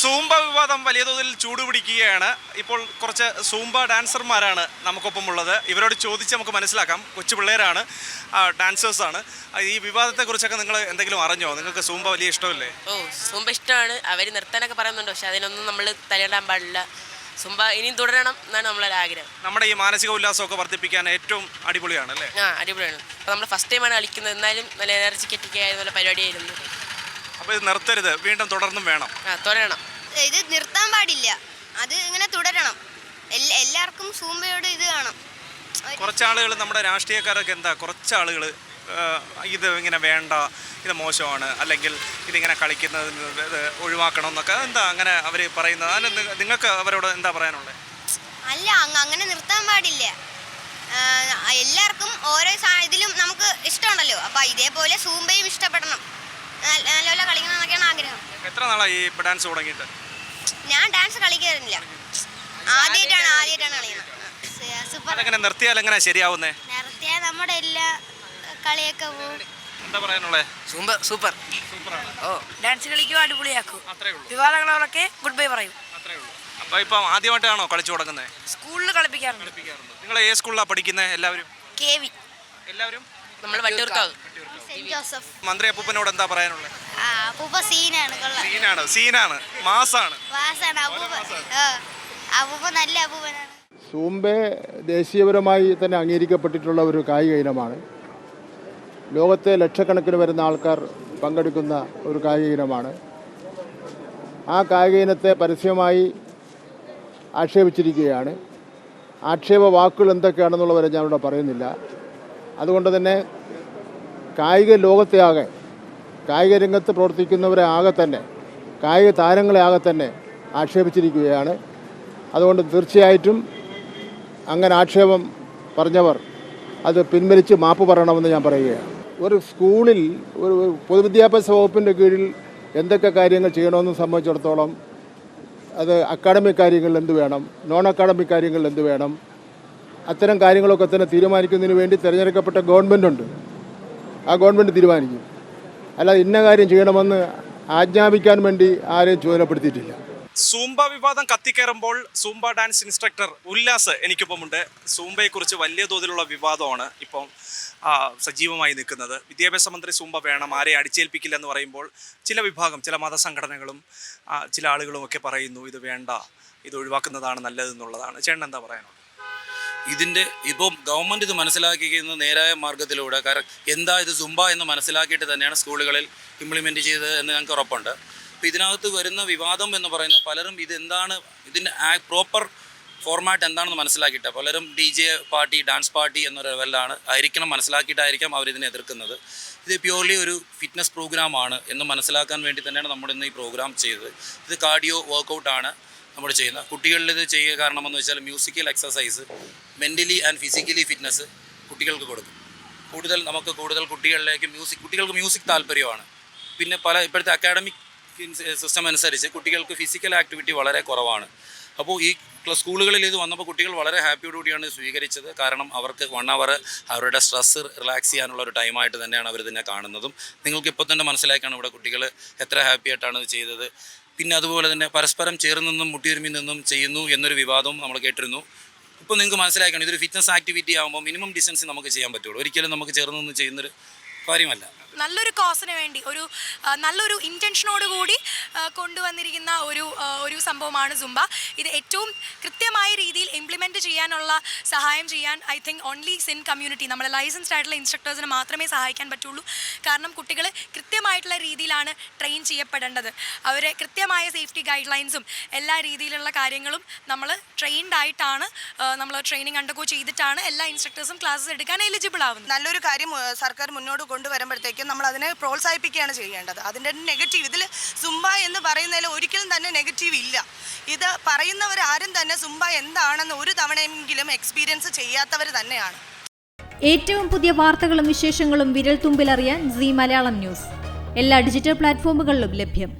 Zumba വിവാദം വലിയ തോതിൽ ചൂടുപിടിക്കുകയാണ് ഇപ്പോൾ കുറച്ച് സൂംബ ഡാൻസർമാരാണ് നമുക്കൊപ്പം ഉള്ളത് ഇവരോട് ചോദിച്ച് നമുക്ക് മനസ്സിലാക്കാം. കൊച്ചു പിള്ളേരാണ് ഡാൻസേഴ്സാണ് ഈ വിവാദത്തെക്കുറിച്ചൊക്കെ നിങ്ങൾ എന്തെങ്കിലും അറിഞ്ഞോ? നിങ്ങൾക്ക് സൂംബ വലിയ ഇഷ്ടമല്ലേ? ഓ സൂംബ ഇഷ്ടമാണ്. അവർ നിർത്താനൊക്കെ പറയുന്നുണ്ട്. പക്ഷെ അതിനൊന്നും നമ്മൾ തലയിടാൻ പാടില്ല. സുംബ ഇനിയും തുടരണം എന്നാണ് നമ്മളൊരു ആഗ്രഹം. നമ്മുടെ ഈ മാനസിക ഉല്ലാസമൊക്കെ വർദ്ധിപ്പിക്കാൻ ഏറ്റവും അടിപൊളിയാണ് അല്ലേ? ആ അടിപൊളിയാണ്. അപ്പോൾ നമ്മൾ ഫസ്റ്റ് ടൈമാണ് കളിക്കുന്നത്. എന്നാലും നല്ല എനർജി ആയ നല്ല പരിപാടിയായിരുന്നു. അപ്പോൾ ഇത് നിർത്തരുത്. വീണ്ടും തുടർന്നും വേണം. ആ തുടരണം. ഇത് നിർത്താൻ പാടില്ല. അത് ഇങ്ങനെ തുടരണം. എല്ലാവർക്കും സൂമ്പയോട് ഇത് കാണാം. കുറച്ചാളുകൾ കുറച്ച് ആളുകൾ നമ്മുടെ രാഷ്ട്രീയക്കാരൊക്കെ എന്താ കുറച്ച് ആളുകൾ ഇത് ഇങ്ങനെ വേണ്ട ഇത് മോശമാണ് അല്ലെങ്കിൽ ഇതിങ്ങനെ കളിക്കുന്നത് ഇത് ഒഴിവാക്കണം എന്നൊക്കെ എന്താ അങ്ങനെ അവർ പറയുന്നത്? അതിന് നിങ്ങൾക്ക് അവരോട് എന്താ പറയാനുള്ളത് അല്ല അങ്ങ് അങ്ങനെ നിർത്താൻ പാടില്ല. എല്ലാവർക്കും ഓരോ ഇതിലും നമുക്ക് ഇഷ്ടമുണ്ടല്ലോ അപ്പൊ ഇതേപോലെ സൂമ്പയും ഇഷ്ടപ്പെടണം. നല്ല- നല്ലപോലെ കളിക്കണം എന്നൊക്കെയാണ് ആഗ്രഹം. എത്ര നാളായി ഈ ഡാൻസ് തുടങ്ങിയിട്ട്? ഞാൻ ഡാൻസ് കളിക്കാറില്ല. ആദ്യമായിട്ടാണ് ആദ്യമായിട്ടാണ് കളിക്കുന്നത്. സൂപ്പർ അതെങ്ങനെ നിർത്തിയാൽ എങ്ങനെ ശരിയാവുന്നേ? നിർത്തിയാൽ നമ്മുടെ എല്ലാ കളിയൊക്കെ പോകും എന്താ പറയാനുള്ളത് സൂപ്പർ സൂപ്പർ. സൂപ്പറാണ്. ഓ ഡാൻസ് കളിക്കും അടിപൊളിയാക്കും. വിവാദങ്ങളൊക്കെ ഗുഡ് ബൈ പറയും. അപ്പൊ ഉള്ളൂ. അപ്പോൾ ഇപ്പം ആദ്യമായിട്ടാണോ കളിച്ചു തുടങ്ങുന്നത് സ്കൂളിൽ കളിപ്പിക്കാറുണ്ട്. നിങ്ങൾ ഏത് സ്കൂളിലാണ് പഠിക്കുന്നത് എല്ലാവരും? K V. എല്ലാവരും? നമ്മൾ വട്ടിയൂർക്കാവ് സെന്റ് ജോസഫ് മന്ത്രി അപ്പൂപ്പനോട് എന്താ പറയാനുള്ളത് ആ അപ്പൂപ്പ സീനാണ് കൊള്ളാം. സീനാണ് സീനാണ് മാസാണ്. വാസാണ് അപ്പൂപ്പ. ആ, അപ്പൂപ്പ നല്ല അപ്പൂപ്പനാണ്. സൂംബെ ദേശീയപരമായി തന്നെ അംഗീകരിക്കപ്പെട്ടിട്ടുള്ള ഒരു കായിക ഇനമാണ്. ലോകത്തെ ലക്ഷക്കണക്കിന് വരുന്ന ആൾക്കാർ പങ്കെടുക്കുന്ന ഒരു കായിക ഇനമാണ്. ആ കായിക ഇനത്തെ പരസ്യമായി ആക്ഷേപിച്ചിരിക്കുകയാണ്. ആക്ഷേപ വാക്കുകൾ എന്തൊക്കെയാണെന്നുള്ളവരെ ഞാനിവിടെ പറയുന്നില്ല. അതുകൊണ്ട് തന്നെ കായിക ലോകത്തെ ആകെ കായിക രംഗത്ത് പ്രവർത്തിക്കുന്നവരെ ആകെ തന്നെ കായിക താരങ്ങളെ ആകെ തന്നെ ആക്ഷേപിച്ചിരിക്കുകയാണ്. അതുകൊണ്ട് തീർച്ചയായിട്ടും അങ്ങനെ ആക്ഷേപം പറഞ്ഞവർ അത് പിൻവലിച്ച് മാപ്പ് പറയണമെന്ന് ഞാൻ പറയുകയാണ്. ഒരു സ്കൂളിൽ ഒരു പൊതുവിദ്യാഭ്യാസ വകുപ്പിന്റെ കീഴിൽ എന്തൊക്കെ കാര്യങ്ങൾ ചെയ്യണമെന്ന് സംബന്ധിച്ചിടത്തോളം അത് അക്കാഡമിക് കാര്യങ്ങളിൽ എന്ത് വേണം നോൺ അക്കാഡമിക് കാര്യങ്ങളിൽ എന്ത് വേണം അത്തരം കാര്യങ്ങളൊക്കെ തന്നെ തീരുമാനിക്കുന്നതിന് വേണ്ടി തിരഞ്ഞെടുക്കപ്പെട്ട ഗവൺമെന്റുണ്ട്. ആ ഗവൺമെന്റ് തീരുമാനിക്കും. അല്ലാതെ ഇന്ന കാര്യം ചെയ്യണമെന്ന് ആജ്ഞാപിക്കാൻ വേണ്ടി ആരെയും ചുമതലപ്പെടുത്തിയിട്ടില്ല. സൂംബ വിവാദം കത്തിക്കയറുമ്പോൾ സൂംബ ഡാൻസ് ഇൻസ്ട്രക്ടർ ഉല്ലാസ് എനിക്കൊപ്പമുണ്ട്. സൂംബയെക്കുറിച്ച് വലിയ തോതിലുള്ള വിവാദമാണ് ഇപ്പം സജീവമായി നിൽക്കുന്നത്. വിദ്യാഭ്യാസ മന്ത്രി സൂംബ വേണം ആരെ അടിച്ചേൽപ്പിക്കില്ല എന്ന് പറയുമ്പോൾ ചില വിഭാഗം ചില മതസംഘടനകളും ചില ആളുകളും ഒക്കെ പറയുന്നു ഇത് വേണ്ട ഇത് ഒഴിവാക്കുന്നതാണ് നല്ലതെന്നുള്ളതാണ്. ചേട്ടൻ എന്താ പറയാനുള്ളത്? ഇതിന്റെ ഇപ്പം ഗവൺമെന്റ് ഇത് മനസ്സിലാക്കിയിരിക്കുന്ന നേരായ മാർഗത്തിലൂടെ കാരണം എന്താ ഇത് സുംബ എന്ന് മനസ്സിലാക്കിയിട്ട് തന്നെയാണ് സ്കൂളുകളിൽ ഇംപ്ലിമെന്റ് ചെയ്തത് എന്ന് ഞങ്ങൾക്ക് ഉറപ്പുണ്ട്. അപ്പോൾ ഇതിനകത്ത് വരുന്ന വിവാദം എന്ന് പറയുന്ന പലരും ഇതെന്താണ് ഇതിന്റെ പ്രോപ്പർ ഫോർമാറ്റ് എന്താണെന്ന് മനസ്സിലാക്കിയിട്ട്. പലരും D J party dance party എന്നൊരു ലെവലിലാണ് ആയിരിക്കണം മനസ്സിലാക്കിയിട്ടായിരിക്കാം അവരിതിനെ എതിർക്കുന്നത്. ഇത് പ്യുവർലി ഒരു ഫിറ്റ്നസ് പ്രോഗ്രാമാണ് എന്ന് മനസ്സിലാക്കാൻ വേണ്ടി തന്നെയാണ് നമ്മൾ ഇന്ന് ഈ പ്രോഗ്രാം ചെയ്തത്. ഇത് കാർഡിയോ വർക്കൗട്ടാണ് നമ്മൾ ചെയ്യുന്നത് കുട്ടികളിൽ ഇത് ചെയ്യുക കാരണമെന്ന് വെച്ചാൽ musical exercise mentally and physically fitness കുട്ടികൾക്ക് കൊടുക്കും. കൂടുതൽ നമുക്ക് കൂടുതൽ കുട്ടികളിലേക്ക് മ്യൂസിക് കുട്ടികൾക്ക് മ്യൂസിക് താല്പര്യമാണ്. പിന്നെ പല ഇപ്പോഴത്തെ അക്കാഡമിക് സിസ്റ്റം അനുസരിച്ച് കുട്ടികൾക്ക് ഫിസിക്കൽ ആക്ടിവിറ്റി വളരെ കുറവാണ്. അപ്പോൾ ഈ സ്കൂളുകളിൽ ഇത് വന്നപ്പോൾ കുട്ടികൾ വളരെ ഹാപ്പിയോടുകൂടിയാണ് സ്വീകരിച്ചത്. കാരണം അവർക്ക് വൺ അവർ അവരുടെ സ്ട്രെസ്സ് റിലാക്സ് ചെയ്യാനുള്ള ഒരു ടൈമായിട്ട് തന്നെയാണ് അവർ ഇതിനെ കാണുന്നതും. നിങ്ങൾക്ക് ഇപ്പോൾ തന്നെ മനസ്സിലാക്കാണ് ഇവിടെ കുട്ടികൾ എത്ര ഹാപ്പി ആയിട്ടാണ് ഇത് ചെയ്തത്? പിന്നെ അതുപോലെ തന്നെ പരസ്പരം ചേർന്ന് നിന്നും മുട്ടിയൊരുമി നിന്നും ചെയ്യുന്നു എന്നൊരു വിവാദവും നമ്മൾ കേട്ടിരുന്നു. ഇപ്പോൾ നിങ്ങൾക്ക് മനസ്സിലാക്കണം ഇതൊരു ഫിറ്റ്നസ് ആക്ടിവിറ്റി ആകുമ്പോൾ മിനിമം ഡിസ്റ്റൻസ് നമുക്ക് ചെയ്യാൻ പറ്റുള്ളൂ. ഒരിക്കലും നമുക്ക് ചേർന്ന് നിന്ന് ചെയ്യുന്നൊരു കാര്യമല്ല. നല്ലൊരു കോസിന് വേണ്ടി ഒരു നല്ലൊരു ഇന്റൻഷനോട് കൂടി കൊണ്ടുവന്നിരിക്കുന്ന ഒരു ഒരു സംഭവമാണ് സുംബ ഇത് ഏറ്റവും കൃത്യമായ രീതിയിൽ ഇംപ്ലിമെന്റ് ചെയ്യാനുള്ള സഹായം ചെയ്യാൻ I think only ZIN community നമ്മളെ ലൈസൻസ്ഡ് ആയിട്ടുള്ള ഇൻസ്ട്രക്ടേഴ്സിന് മാത്രമേ സഹായിക്കാൻ പറ്റുള്ളൂ. കാരണം കുട്ടികൾ കൃത്യമായിട്ടുള്ള രീതിയിലാണ് ട്രെയിൻ ചെയ്യപ്പെടേണ്ടത്. അവരെ കൃത്യമായ സേഫ്റ്റി ഗൈഡ് ലൈൻസും എല്ലാ രീതിയിലുള്ള കാര്യങ്ങളും നമ്മൾ ട്രെയിൻഡ് ആയിട്ടാണ് നമ്മൾ ട്രെയിനിങ് അണ്ടർഗോ ചെയ്തിട്ടാണ് എല്ലാ ഇൻസ്ട്രക്ടേഴ്സും ക്ലാസ്സസ് എടുക്കാൻ എലിജിബിൾ ആവുന്നത്. നല്ലൊരു കാര്യം സർക്കാർ മുന്നോട്ട് കൊണ്ടുവരുമ്പോഴത്തേക്കും നമ്മൾ അതിനെ പ്രോത്സാഹിപ്പിക്കുകയാണ് ചെയ്യേണ്ടത്. അതിന്റെ നെഗറ്റീവ് ഇതിൽ സുംബ എന്ന് പറയുന്നതിൽ ഒരിക്കലും തന്നെ നെഗറ്റീവ് ഇല്ല. ഇത് പറയുന്നവരാരും തന്നെ സുംബ എന്താണെന്ന് ഒരു തവണയെങ്കിലും എക്സ്പീരിയൻസ് ചെയ്യാത്തവർ തന്നെയാണ്. ഏറ്റവും പുതിയ വാർത്തകളും വിശേഷങ്ങളും വിരൽ തുമ്പിലറിയാൻ സി മലയാളം ന്യൂസ്. എല്ലാ ഡിജിറ്റൽ പ്ലാറ്റ്ഫോമുകളിലും ലഭ്യം.